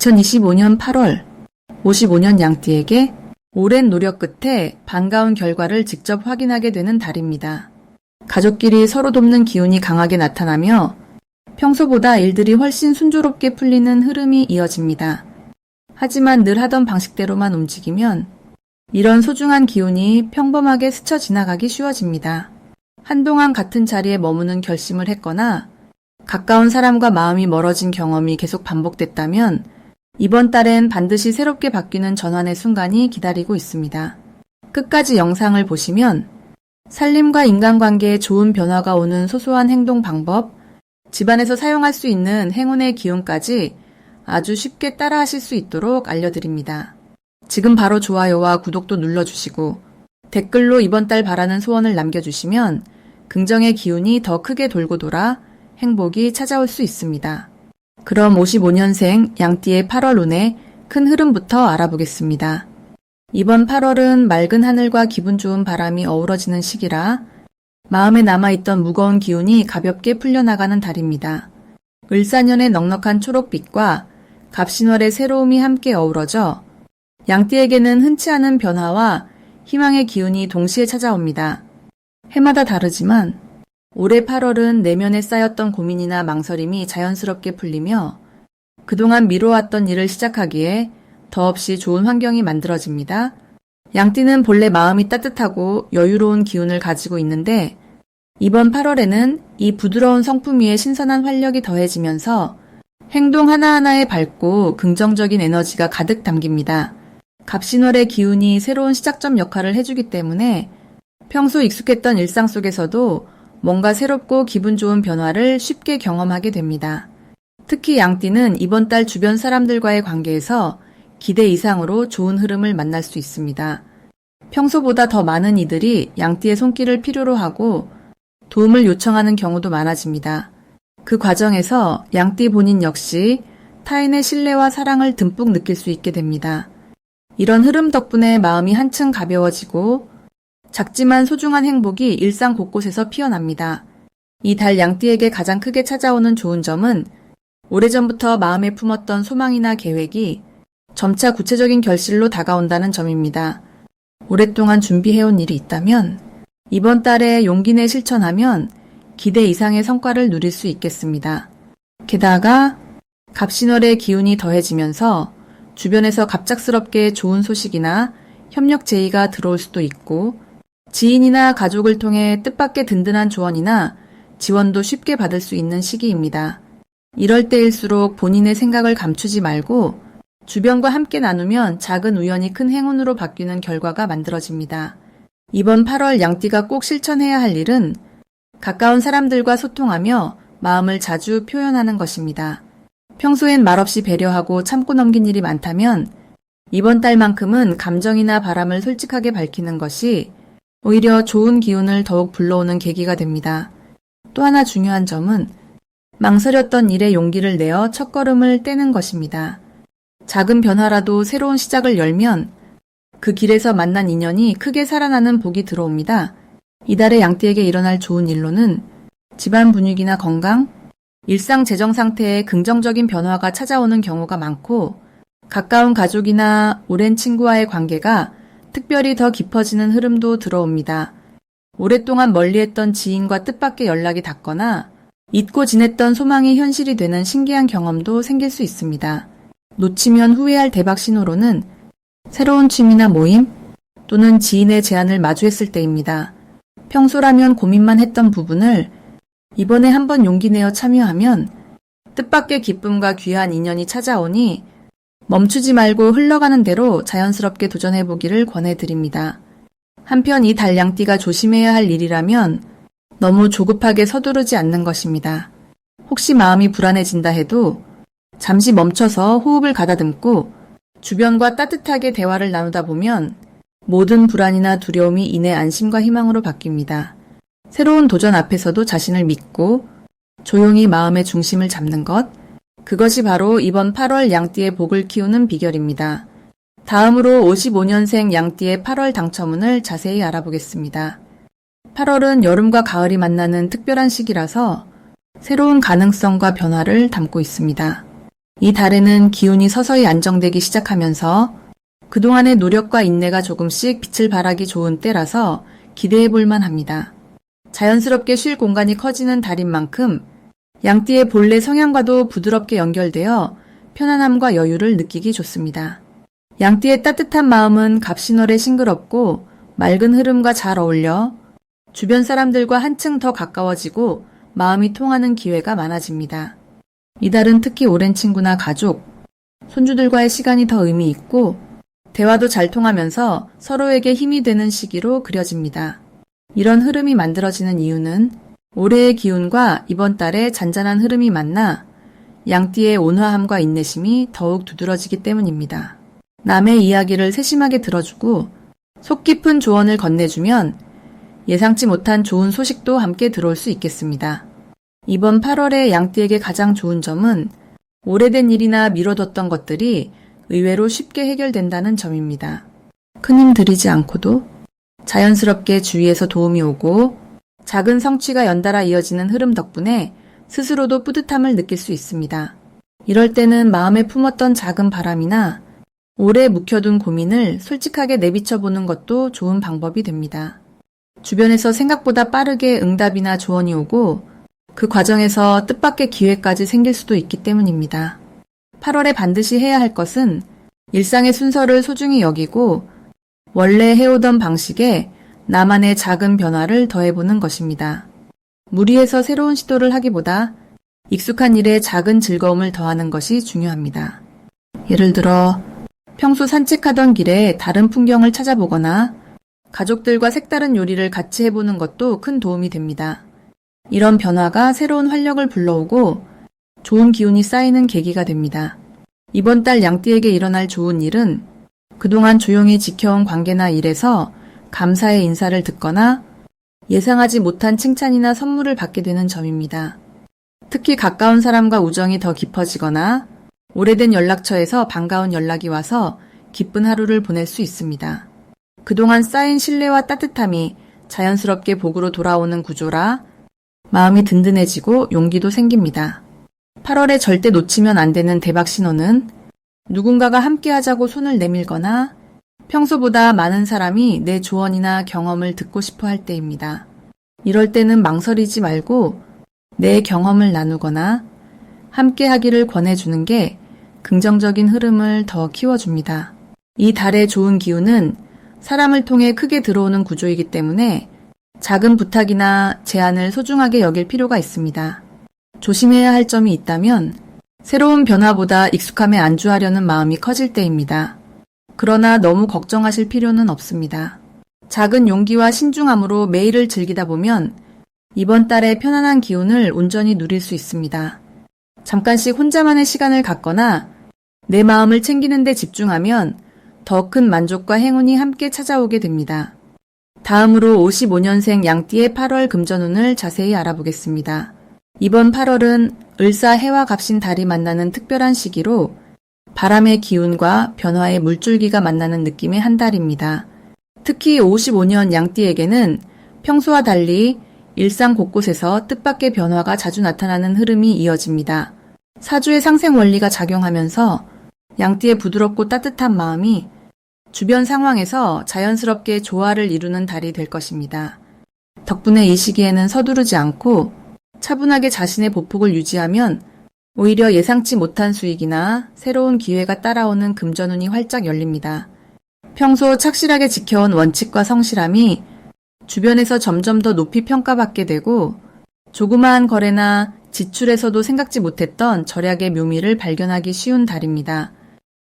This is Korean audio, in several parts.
2025년 8월 55년 양띠에게 오랜 노력 끝에 반가운 결과를 직접 확인하게 되는 달입니다. 가족끼리 서로 돕는 기운이 강하게 나타나며 평소보다 일들이 훨씬 순조롭게 풀리는 흐름이 이어집니다. 하지만 늘 하던 방식대로만 움직이면 이런 소중한 기운이 평범하게 스쳐 지나가기 쉬워집니다. 한동안 같은 자리에 머무는 결심을 했거나 가까운 사람과 마음이 멀어진 경험이 계속 반복됐다면 이번 달엔 반드시 새롭게 바뀌는 전환의 순간이 기다리고 있습니다. 끝까지 영상을 보시면 살림과 인간관계에 좋은 변화가 오는 소소한 행동 방법, 집안에서 사용할 수 있는 행운의 기운까지 아주 쉽게 따라하실 수 있도록 알려드립니다. 지금 바로 좋아요와 구독도 눌러주시고 댓글로 이번 달 바라는 소원을 남겨주시면 긍정의 기운이 더 크게 돌고 돌아 행복이 찾아올 수 있습니다. 그럼 55년생 양띠의 8월 운의 큰 흐름부터 알아보겠습니다. 이번 8월은 맑은 하늘과 기분 좋은 바람이 어우러지는 시기라 마음에 남아있던 무거운 기운이 가볍게 풀려나가는 달입니다. 을사년의 넉넉한 초록빛과 갑신월의 새로움이 함께 어우러져 양띠에게는 흔치 않은 변화와 희망의 기운이 동시에 찾아옵니다. 해마다 다르지만 올해 8월은 내면에 쌓였던 고민이나 망설임이 자연스럽게 풀리며 그동안 미뤄왔던 일을 시작하기에 더없이 좋은 환경이 만들어집니다. 양띠는 본래 마음이 따뜻하고 여유로운 기운을 가지고 있는데 이번 8월에는 이 부드러운 성품 위에 신선한 활력이 더해지면서 행동 하나하나에 밝고 긍정적인 에너지가 가득 담깁니다. 갑신월의 기운이 새로운 시작점 역할을 해주기 때문에 평소 익숙했던 일상 속에서도 뭔가 새롭고 기분 좋은 변화를 쉽게 경험하게 됩니다. 특히 양띠는 이번 달 주변 사람들과의 관계에서 기대 이상으로 좋은 흐름을 만날 수 있습니다. 평소보다 더 많은 이들이 양띠의 손길을 필요로 하고 도움을 요청하는 경우도 많아집니다. 그 과정에서 양띠 본인 역시 타인의 신뢰와 사랑을 듬뿍 느낄 수 있게 됩니다. 이런 흐름 덕분에 마음이 한층 가벼워지고 작지만 소중한 행복이 일상 곳곳에서 피어납니다. 이 달 양띠에게 가장 크게 찾아오는 좋은 점은 오래전부터 마음에 품었던 소망이나 계획이 점차 구체적인 결실로 다가온다는 점입니다. 오랫동안 준비해온 일이 있다면 이번 달에 용기 내 실천하면 기대 이상의 성과를 누릴 수 있겠습니다. 게다가 갑신월의 기운이 더해지면서 주변에서 갑작스럽게 좋은 소식이나 협력 제의가 들어올 수도 있고 지인이나 가족을 통해 뜻밖의 든든한 조언이나 지원도 쉽게 받을 수 있는 시기입니다. 이럴 때일수록 본인의 생각을 감추지 말고 주변과 함께 나누면 작은 우연이 큰 행운으로 바뀌는 결과가 만들어집니다. 이번 8월 양띠가 꼭 실천해야 할 일은 가까운 사람들과 소통하며 마음을 자주 표현하는 것입니다. 평소엔 말없이 배려하고 참고 넘긴 일이 많다면 이번 달만큼은 감정이나 바람을 솔직하게 밝히는 것이 오히려 좋은 기운을 더욱 불러오는 계기가 됩니다. 또 하나 중요한 점은 망설였던 일에 용기를 내어 첫걸음을 떼는 것입니다. 작은 변화라도 새로운 시작을 열면 그 길에서 만난 인연이 크게 살아나는 복이 들어옵니다. 이달의 양띠에게 일어날 좋은 일로는 집안 분위기나 건강, 일상 재정 상태에 긍정적인 변화가 찾아오는 경우가 많고 가까운 가족이나 오랜 친구와의 관계가 특별히 더 깊어지는 흐름도 들어옵니다. 오랫동안 멀리했던 지인과 뜻밖의 연락이 닿거나 잊고 지냈던 소망이 현실이 되는 신기한 경험도 생길 수 있습니다. 놓치면 후회할 대박 신호로는 새로운 취미나 모임 또는 지인의 제안을 마주했을 때입니다. 평소라면 고민만 했던 부분을 이번에 한번 용기 내어 참여하면 뜻밖의 기쁨과 귀한 인연이 찾아오니 멈추지 말고 흘러가는 대로 자연스럽게 도전해보기를 권해드립니다. 한편 이 달량띠가 조심해야 할 일이라면 너무 조급하게 서두르지 않는 것입니다. 혹시 마음이 불안해진다 해도 잠시 멈춰서 호흡을 가다듬고 주변과 따뜻하게 대화를 나누다 보면 모든 불안이나 두려움이 이내 안심과 희망으로 바뀝니다. 새로운 도전 앞에서도 자신을 믿고 조용히 마음의 중심을 잡는 것, 그것이 바로 이번 8월 양띠의 복을 키우는 비결입니다. 다음으로 55년생 양띠의 8월 당첨운을 자세히 알아보겠습니다. 8월은 여름과 가을이 만나는 특별한 시기라서 새로운 가능성과 변화를 담고 있습니다. 이 달에는 기운이 서서히 안정되기 시작하면서 그동안의 노력과 인내가 조금씩 빛을 발하기 좋은 때라서 기대해 볼만 합니다. 자연스럽게 쉴 공간이 커지는 달인 만큼 양띠의 본래 성향과도 부드럽게 연결되어 편안함과 여유를 느끼기 좋습니다. 양띠의 따뜻한 마음은 갑신월에 싱그럽고 맑은 흐름과 잘 어울려 주변 사람들과 한층 더 가까워지고 마음이 통하는 기회가 많아집니다. 이달은 특히 오랜 친구나 가족, 손주들과의 시간이 더 의미 있고 대화도 잘 통하면서 서로에게 힘이 되는 시기로 그려집니다. 이런 흐름이 만들어지는 이유는 올해의 기운과 이번 달의 잔잔한 흐름이 만나 양띠의 온화함과 인내심이 더욱 두드러지기 때문입니다. 남의 이야기를 세심하게 들어주고 속 깊은 조언을 건네주면 예상치 못한 좋은 소식도 함께 들어올 수 있겠습니다. 이번 8월에 양띠에게 가장 좋은 점은 오래된 일이나 미뤄뒀던 것들이 의외로 쉽게 해결된다는 점입니다. 큰 힘 들이지 않고도 자연스럽게 주위에서 도움이 오고 작은 성취가 연달아 이어지는 흐름 덕분에 스스로도 뿌듯함을 느낄 수 있습니다. 이럴 때는 마음에 품었던 작은 바람이나 오래 묵혀둔 고민을 솔직하게 내비쳐 보는 것도 좋은 방법이 됩니다. 주변에서 생각보다 빠르게 응답이나 조언이 오고 그 과정에서 뜻밖의 기회까지 생길 수도 있기 때문입니다. 8월에 반드시 해야 할 것은 일상의 순서를 소중히 여기고 원래 해오던 방식에 나만의 작은 변화를 더해보는 것입니다. 무리해서 새로운 시도를 하기보다 익숙한 일에 작은 즐거움을 더하는 것이 중요합니다. 예를 들어 평소 산책하던 길에 다른 풍경을 찾아보거나 가족들과 색다른 요리를 같이 해보는 것도 큰 도움이 됩니다. 이런 변화가 새로운 활력을 불러오고 좋은 기운이 쌓이는 계기가 됩니다. 이번 달 양띠에게 일어날 좋은 일은 그동안 조용히 지켜온 관계나 일에서 감사의 인사를 듣거나 예상하지 못한 칭찬이나 선물을 받게 되는 점입니다. 특히 가까운 사람과 우정이 더 깊어지거나 오래된 연락처에서 반가운 연락이 와서 기쁜 하루를 보낼 수 있습니다. 그동안 쌓인 신뢰와 따뜻함이 자연스럽게 복으로 돌아오는 구조라 마음이 든든해지고 용기도 생깁니다. 8월에 절대 놓치면 안 되는 대박 신호는 누군가가 함께 하자고 손을 내밀거나 평소보다 많은 사람이 내 조언이나 경험을 듣고 싶어 할 때입니다. 이럴 때는 망설이지 말고 내 경험을 나누거나 함께 하기를 권해주는 게 긍정적인 흐름을 더 키워줍니다. 이 달의 좋은 기운은 사람을 통해 크게 들어오는 구조이기 때문에 작은 부탁이나 제안을 소중하게 여길 필요가 있습니다. 조심해야 할 점이 있다면 새로운 변화보다 익숙함에 안주하려는 마음이 커질 때입니다. 그러나 너무 걱정하실 필요는 없습니다. 작은 용기와 신중함으로 매일을 즐기다 보면 이번 달의 편안한 기운을 온전히 누릴 수 있습니다. 잠깐씩 혼자만의 시간을 갖거나 내 마음을 챙기는 데 집중하면 더 큰 만족과 행운이 함께 찾아오게 됩니다. 다음으로 55년생 양띠의 8월 금전운을 자세히 알아보겠습니다. 이번 8월은 을사 해와 갑신 달이 만나는 특별한 시기로 바람의 기운과 변화의 물줄기가 만나는 느낌의 한 달입니다. 특히 55년 양띠에게는 평소와 달리 일상 곳곳에서 뜻밖의 변화가 자주 나타나는 흐름이 이어집니다. 사주의 상생 원리가 작용하면서 양띠의 부드럽고 따뜻한 마음이 주변 상황에서 자연스럽게 조화를 이루는 달이 될 것입니다. 덕분에 이 시기에는 서두르지 않고 차분하게 자신의 보폭을 유지하면 오히려 예상치 못한 수익이나 새로운 기회가 따라오는 금전운이 활짝 열립니다. 평소 착실하게 지켜온 원칙과 성실함이 주변에서 점점 더 높이 평가받게 되고 조그마한 거래나 지출에서도 생각지 못했던 절약의 묘미를 발견하기 쉬운 달입니다.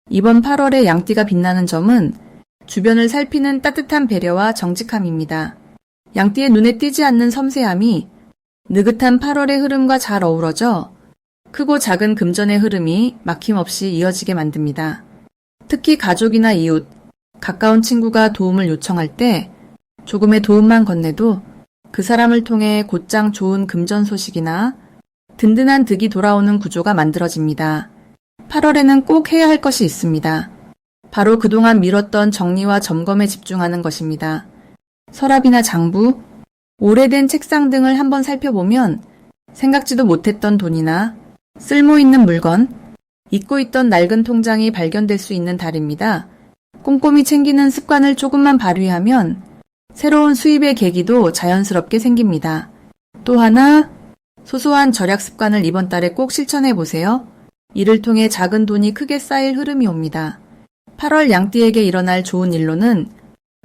이번 8월에 양띠가 빛나는 점은 주변을 살피는 따뜻한 배려와 정직함입니다. 양띠의 눈에 띄지 않는 섬세함이 느긋한 8월의 흐름과 잘 어우러져 크고 작은 금전의 흐름이 막힘없이 이어지게 만듭니다. 특히 가족이나 이웃, 가까운 친구가 도움을 요청할 때 조금의 도움만 건네도 그 사람을 통해 곧장 좋은 금전 소식이나 든든한 득이 돌아오는 구조가 만들어집니다. 8월에는 꼭 해야 할 것이 있습니다. 바로 그동안 미뤘던 정리와 점검에 집중하는 것입니다. 서랍이나 장부, 오래된 책상 등을 한번 살펴보면 생각지도 못했던 돈이나 쓸모 있는 물건, 잊고 있던 낡은 통장이 발견될 수 있는 달입니다. 꼼꼼히 챙기는 습관을 조금만 발휘하면 새로운 수입의 계기도 자연스럽게 생깁니다. 또 하나, 소소한 절약 습관을 이번 달에 꼭 실천해 보세요. 이를 통해 작은 돈이 크게 쌓일 흐름이 옵니다. 8월 양띠에게 일어날 좋은 일로는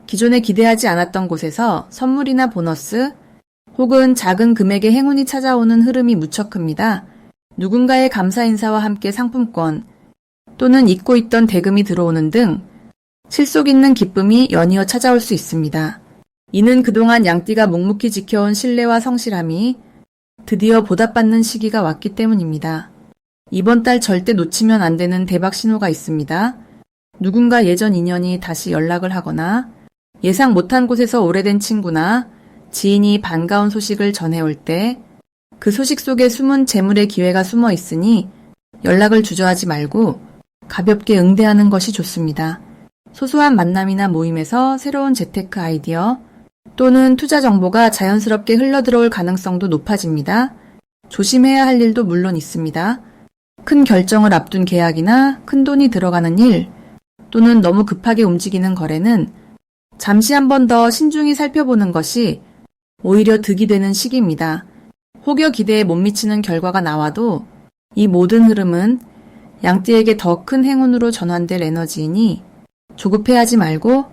기존에 기대하지 않았던 곳에서 선물이나 보너스 혹은 작은 금액의 행운이 찾아오는 흐름이 무척 큽니다. 누군가의 감사 인사와 함께 상품권 또는 잊고 있던 대금이 들어오는 등 실속 있는 기쁨이 연이어 찾아올 수 있습니다. 이는 그동안 양띠가 묵묵히 지켜온 신뢰와 성실함이 드디어 보답받는 시기가 왔기 때문입니다. 이번 달 절대 놓치면 안 되는 대박 신호가 있습니다. 누군가 예전 인연이 다시 연락을 하거나 예상 못한 곳에서 오래된 친구나 지인이 반가운 소식을 전해올 때 그 소식 속에 숨은 재물의 기회가 숨어 있으니 연락을 주저하지 말고 가볍게 응대하는 것이 좋습니다. 소소한 만남이나 모임에서 새로운 재테크 아이디어 또는 투자 정보가 자연스럽게 흘러들어올 가능성도 높아집니다. 조심해야 할 일도 물론 있습니다. 큰 결정을 앞둔 계약이나 큰 돈이 들어가는 일 또는 너무 급하게 움직이는 거래는 잠시 한 번 더 신중히 살펴보는 것이 오히려 득이 되는 시기입니다. 혹여 기대에 못 미치는 결과가 나와도 이 모든 흐름은 양띠에게 더 큰 행운으로 전환될 에너지이니 조급해하지 말고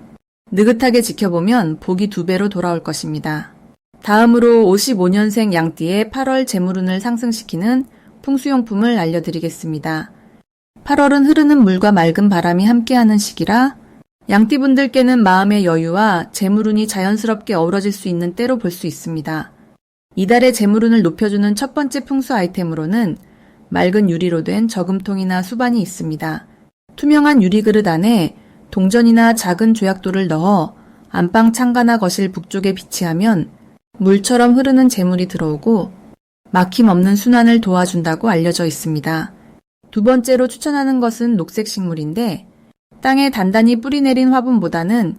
느긋하게 지켜보면 복이 두 배로 돌아올 것입니다. 다음으로 55년생 양띠의 8월 재물운을 상승시키는 풍수용품을 알려드리겠습니다. 8월은 흐르는 물과 맑은 바람이 함께하는 시기라 양띠분들께는 마음의 여유와 재물운이 자연스럽게 어우러질 수 있는 때로 볼 수 있습니다. 이달의 재물운을 높여주는 첫 번째 풍수 아이템으로는 맑은 유리로 된 저금통이나 수반이 있습니다. 투명한 유리 그릇 안에 동전이나 작은 조약돌을 넣어 안방 창가나 거실 북쪽에 비치하면 물처럼 흐르는 재물이 들어오고 막힘 없는 순환을 도와준다고 알려져 있습니다. 두 번째로 추천하는 것은 녹색 식물인데 땅에 단단히 뿌리 내린 화분보다는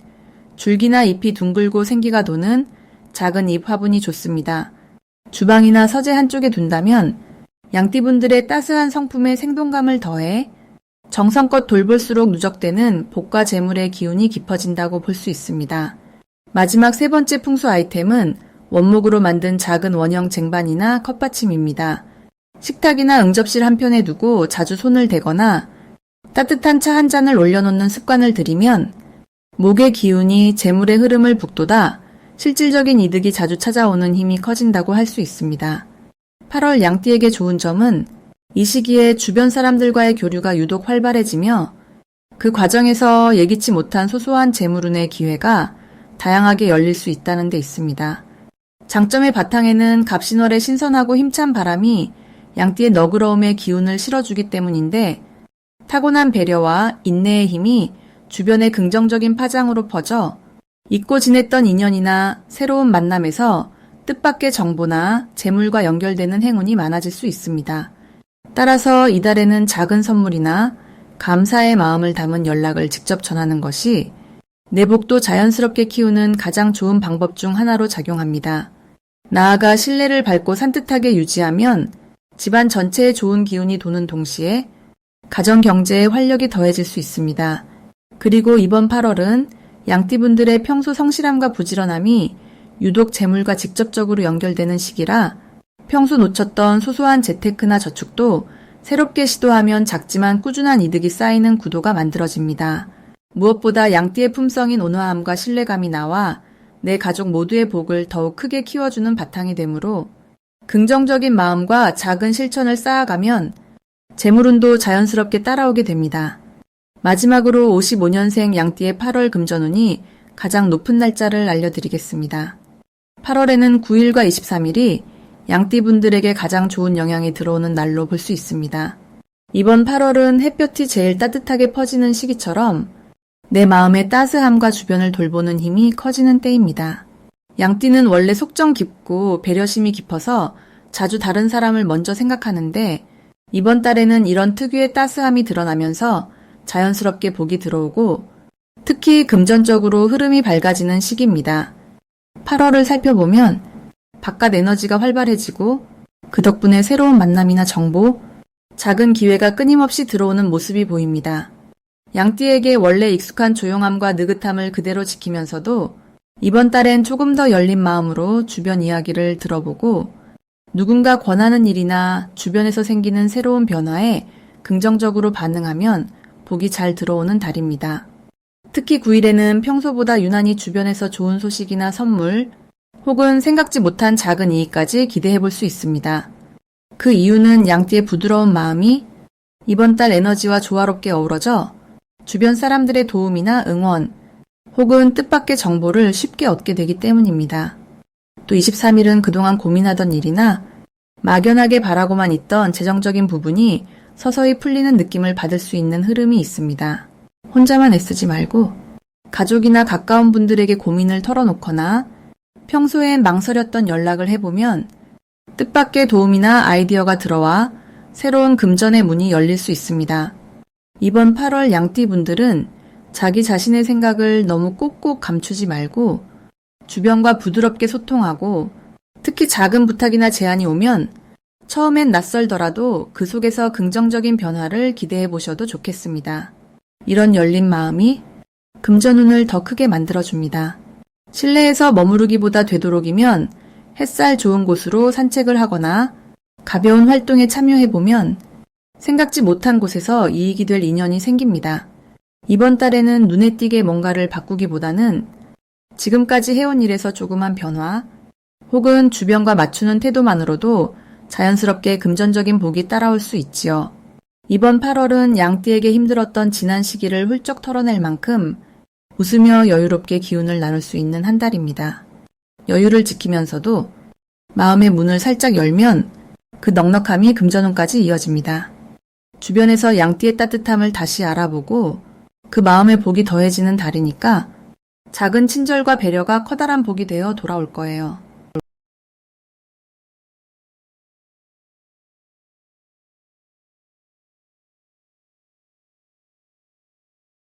줄기나 잎이 둥글고 생기가 도는 작은 잎 화분이 좋습니다. 주방이나 서재 한쪽에 둔다면 양띠분들의 따스한 성품에 생동감을 더해 정성껏 돌볼수록 누적되는 복과 재물의 기운이 깊어진다고 볼 수 있습니다. 마지막 세 번째 풍수 아이템은 원목으로 만든 작은 원형 쟁반이나 컵받침입니다. 식탁이나 응접실 한편에 두고 자주 손을 대거나 따뜻한 차 한 잔을 올려놓는 습관을 들이면 목의 기운이 재물의 흐름을 북돋아 실질적인 이득이 자주 찾아오는 힘이 커진다고 할 수 있습니다. 8월 양띠에게 좋은 점은 이 시기에 주변 사람들과의 교류가 유독 활발해지며 그 과정에서 예기치 못한 소소한 재물운의 기회가 다양하게 열릴 수 있다는 데 있습니다. 장점의 바탕에는 갑신월의 신선하고 힘찬 바람이 양띠의 너그러움의 기운을 실어주기 때문인데 타고난 배려와 인내의 힘이 주변의 긍정적인 파장으로 퍼져 잊고 지냈던 인연이나 새로운 만남에서 뜻밖의 정보나 재물과 연결되는 행운이 많아질 수 있습니다. 따라서 이달에는 작은 선물이나 감사의 마음을 담은 연락을 직접 전하는 것이 내복도 자연스럽게 키우는 가장 좋은 방법 중 하나로 작용합니다. 나아가 신뢰를 밝고 산뜻하게 유지하면 집안 전체에 좋은 기운이 도는 동시에 가정 경제에 활력이 더해질 수 있습니다. 그리고 이번 8월은 양띠분들의 평소 성실함과 부지런함이 유독 재물과 직접적으로 연결되는 시기라 평소 놓쳤던 소소한 재테크나 저축도 새롭게 시도하면 작지만 꾸준한 이득이 쌓이는 구도가 만들어집니다. 무엇보다 양띠의 품성인 온화함과 신뢰감이 나와 내 가족 모두의 복을 더욱 크게 키워주는 바탕이 되므로 긍정적인 마음과 작은 실천을 쌓아가면 재물운도 자연스럽게 따라오게 됩니다. 마지막으로 55년생 양띠의 8월 금전운이 가장 높은 날짜를 알려드리겠습니다. 8월에는 9일과 23일이 양띠분들에게 가장 좋은 영향이 들어오는 날로 볼 수 있습니다. 이번 8월은 햇볕이 제일 따뜻하게 퍼지는 시기처럼 내 마음의 따스함과 주변을 돌보는 힘이 커지는 때입니다. 양띠는 원래 속정 깊고 배려심이 깊어서 자주 다른 사람을 먼저 생각하는데 이번 달에는 이런 특유의 따스함이 드러나면서 자연스럽게 복이 들어오고 특히 금전적으로 흐름이 밝아지는 시기입니다. 8월을 살펴보면 바깥 에너지가 활발해지고 그 덕분에 새로운 만남이나 정보 작은 기회가 끊임없이 들어오는 모습이 보입니다. 양띠에게 원래 익숙한 조용함과 느긋함을 그대로 지키면서도 이번 달엔 조금 더 열린 마음으로 주변 이야기를 들어보고 누군가 권하는 일이나 주변에서 생기는 새로운 변화에 긍정적으로 반응하면 복이 잘 들어오는 달입니다. 특히 9일에는 평소보다 유난히 주변에서 좋은 소식이나 선물 혹은 생각지 못한 작은 이익까지 기대해 볼 수 있습니다. 그 이유는 양띠의 부드러운 마음이 이번 달 에너지와 조화롭게 어우러져 주변 사람들의 도움이나 응원 혹은 뜻밖의 정보를 쉽게 얻게 되기 때문입니다. 또 23일은 그동안 고민하던 일이나 막연하게 바라고만 있던 재정적인 부분이 서서히 풀리는 느낌을 받을 수 있는 흐름이 있습니다. 혼자만 애쓰지 말고 가족이나 가까운 분들에게 고민을 털어놓거나 평소엔 망설였던 연락을 해보면 뜻밖의 도움이나 아이디어가 들어와 새로운 금전의 문이 열릴 수 있습니다. 이번 8월 양띠 분들은 자기 자신의 생각을 너무 꼭꼭 감추지 말고 주변과 부드럽게 소통하고 특히 작은 부탁이나 제안이 오면 처음엔 낯설더라도 그 속에서 긍정적인 변화를 기대해 보셔도 좋겠습니다. 이런 열린 마음이 금전운을 더 크게 만들어줍니다. 실내에서 머무르기보다 되도록이면 햇살 좋은 곳으로 산책을 하거나 가벼운 활동에 참여해보면 생각지 못한 곳에서 이익이 될 인연이 생깁니다. 이번 달에는 눈에 띄게 뭔가를 바꾸기보다는 지금까지 해온 일에서 조그만 변화 혹은 주변과 맞추는 태도만으로도 자연스럽게 금전적인 복이 따라올 수 있지요. 이번 8월은 양띠에게 힘들었던 지난 시기를 훌쩍 털어낼 만큼 웃으며 여유롭게 기운을 나눌 수 있는 한 달입니다. 여유를 지키면서도 마음의 문을 살짝 열면 그 넉넉함이 금전운까지 이어집니다. 주변에서 양띠의 따뜻함을 다시 알아보고 그 마음의 복이 더해지는 달이니까 작은 친절과 배려가 커다란 복이 되어 돌아올 거예요.